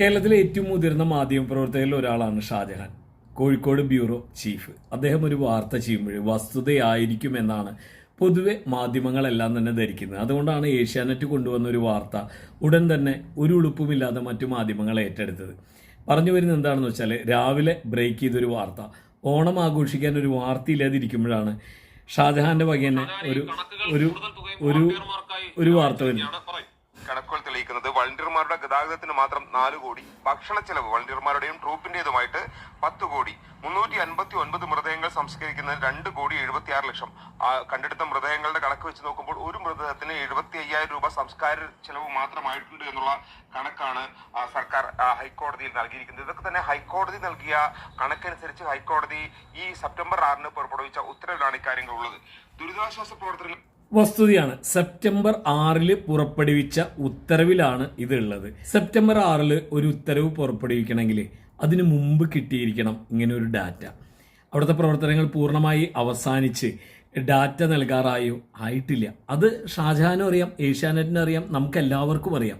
കേരളത്തിലെ ഏറ്റവും മുതിർന്ന മാധ്യമപ്രവർത്തകരിൽ ഒരാളാണ് ഷാജഹാൻ. Kozhikode bureau chief. അദ്ദേഹം ഒരു വാർത്ത ചെയ്യുമ്പോൾ വസ്തുതയായിരിക്കും എന്നാണ് പൊതുവെ മാധ്യമങ്ങളെല്ലാം തന്നെ ധരിക്കുന്നത്. അതുകൊണ്ടാണ് ഏഷ്യാനെറ്റ് കൊണ്ടുവന്ന ഒരു വാർത്ത ഉടൻ തന്നെ ഒരു ഉളുപ്പുമില്ലാതെ മറ്റു മാധ്യമങ്ങൾ ഏറ്റെടുത്തത്. പറഞ്ഞു വരുന്നത് എന്താണെന്ന് വെച്ചാൽ രാവിലെ ബ്രേക്ക് ചെയ്തൊരു വാർത്ത. ഓണം ആഘോഷിക്കാൻ ഒരു വാർത്തയില്ലാതിരിക്കുമ്പോഴാണ് ഷാജഹാന്റെ വക തന്നെ ഒരു ഒരു ഒരു വാർത്ത വരുന്നത്. കണക്കുകൾ തെളിയിക്കുന്നത് വളണ്ടിയർമാരുടെ ഗതാഗതത്തിന് മാത്രം നാല് കോടി ഭക്ഷണ ചെലവ് വളണ്ടിയർമാരുടെയും ട്രൂപ്പിന്റേതുമായിട്ട് പത്ത് കോടി. മുന്നൂറ്റി അൻപത്തി ഒൻപത് മൃതദേഹങ്ങൾ സംസ്കരിക്കുന്നതിന് രണ്ട് കോടി എഴുപത്തി ആറ് ലക്ഷം കണ്ടെടുത്ത മൃതദേഹങ്ങളുടെ കണക്ക് വെച്ച് നോക്കുമ്പോൾ ഒരു മൃതദേഹത്തിന് എഴുപത്തി അയ്യായിരം രൂപ സംസ്കാര ചെലവ് മാത്രമായിട്ടുണ്ട് എന്നുള്ള കണക്കാണ് സർക്കാർ ഹൈക്കോടതിയിൽ നൽകിയിരിക്കുന്നത്. ഇതൊക്കെ തന്നെ ഹൈക്കോടതി നൽകിയ കണക്കനുസരിച്ച് ഹൈക്കോടതി ഈ സെപ്റ്റംബർ ആറിന് പുറപ്പെടുവിച്ച ഉത്തരവിലാണ് ഇക്കാര്യങ്ങൾ ഉള്ളത് ദുരിതാശ്വാസ പ്രവർത്തനങ്ങൾ വസ്തുതയാണ്. സെപ്റ്റംബർ ആറിൽ പുറപ്പെടുവിച്ച ഉത്തരവിലാണ് ഇതുള്ളത് സെപ്റ്റംബർ ആറിൽ ഒരു ഉത്തരവ് പുറപ്പെടുവിക്കണമെങ്കിൽ അതിനു മുമ്പ് കിട്ടിയിരിക്കണം ഇങ്ങനെ ഒരു ഡാറ്റ. അവിടുത്തെ പ്രവർത്തനങ്ങൾ പൂർണമായി അവസാനിച്ച് ഡാറ്റ നൽകാറായോ ആയിട്ടില്ല. അത് ഷാജഹാനും അറിയാം ഏഷ്യാനെറ്റിനും അറിയാം നമുക്ക് എല്ലാവർക്കും അറിയാം.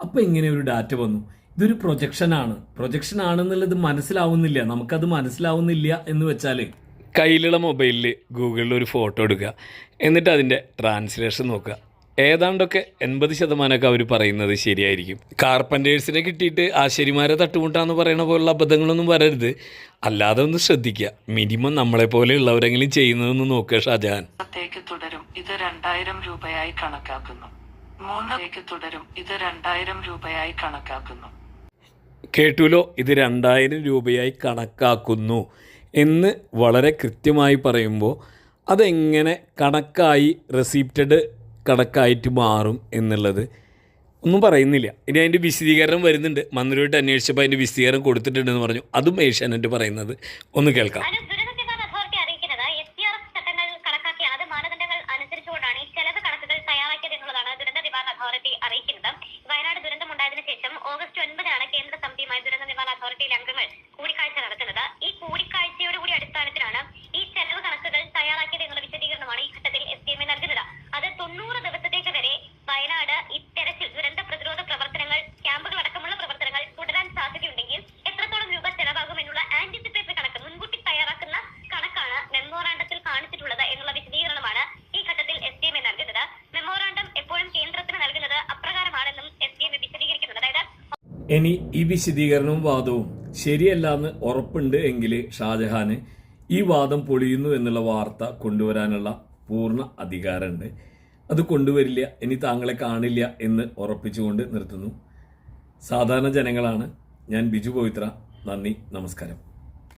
അപ്പോൾ ഇങ്ങനെ ഒരു ഡാറ്റ വന്നു. ഇതൊരു പ്രൊജക്ഷനാണ്. പ്രൊജക്ഷൻ ആണെന്നുള്ളത് മനസ്സിലാവുന്നില്ല. നമുക്കത് മനസ്സിലാവുന്നില്ല എന്ന് വെച്ചാൽ കയ്യിലുള്ള മൊബൈലിൽ ഗൂഗിളിൽ ഒരു ഫോട്ടോ എടുക്കുക. എന്നിട്ട് അതിന്റെ ട്രാൻസ്ലേഷൻ നോക്കുക. ഏതാണ്ടൊക്കെ എൺപത് ശതമാനമൊക്കെ അവർ പറയുന്നത് ശരിയായിരിക്കും. കാർപ്പന്റേഴ്സിനെ കിട്ടിയിട്ട് ആശാരിമാരെ തട്ടുമുട്ടാന്ന് പറയുന്ന പോലുള്ള അബദ്ധങ്ങളൊന്നും വരരുത്. അല്ലാതെ ഒന്ന് ശ്രദ്ധിക്കുക. മിനിമം നമ്മളെ പോലെയുള്ളവരെങ്കിലും ചെയ്യുന്നതെന്ന് നോക്കുക ഷാജഹാൻ. ത്തേക്ക് തുടരും. ഇത് രണ്ടായിരം രൂപയായി കണക്കാക്കുന്നു. മൂന്നേക്ക് തുടരും. ഇത് രണ്ടായിരം രൂപയായി കണക്കാക്കുന്നു. കേട്ടുലോ? ഇത് രണ്ടായിരം രൂപയായി കണക്കാക്കുന്നു. എന്ന് വളരെ കൃത്യമായി പറയുമ്പോൾ അതെങ്ങനെ കണക്കായി റെസിപ്റ്റഡ് കണക്കായിട്ട് മാറും എന്നുള്ളത് ഒന്നും പറയുന്നില്ല. ഇനി അതിന്റെ വിശദീകരണം വരുന്നുണ്ട്. മന്ത്രിയോട്ട് അന്വേഷിച്ചപ്പോൾ അതിന്റെ വിശദീകരണം കൊടുത്തിട്ടുണ്ടെന്ന് പറഞ്ഞു. അതും ഏഷ്യാനെറ്റ് പറയുന്നത്. ഒന്ന് കേൾക്കാം. വയനാട് ശേഷം ഓഗസ്റ്റ് ഒൻപതിനാണ് കേന്ദ്ര സമിതിയുമായി ദുരന്ത നിവാരണ അതോറിറ്റിയിലെ അംഗങ്ങൾ കൂടിക്കാഴ്ച ഇനി ഈ വിശദീകരണവും വാദവും ശരിയല്ല എന്ന് ഉറപ്പുണ്ട് എങ്കിൽ ഷാജഹാന് ഈ വാദം പൊളിയുന്നു എന്നുള്ള വാർത്ത കൊണ്ടുവരാനുള്ള പൂർണ അധികാരമുണ്ട്. അത് കൊണ്ടുവരില്ല ഇനി താങ്കളെ കാണില്ല എന്ന് ഉറപ്പിച്ചുകൊണ്ട് നിർത്തുന്നു. സാധാരണ ജനങ്ങളാണ്. ഞാൻ ബിജു പവിത്ര. നന്ദി നമസ്കാരം.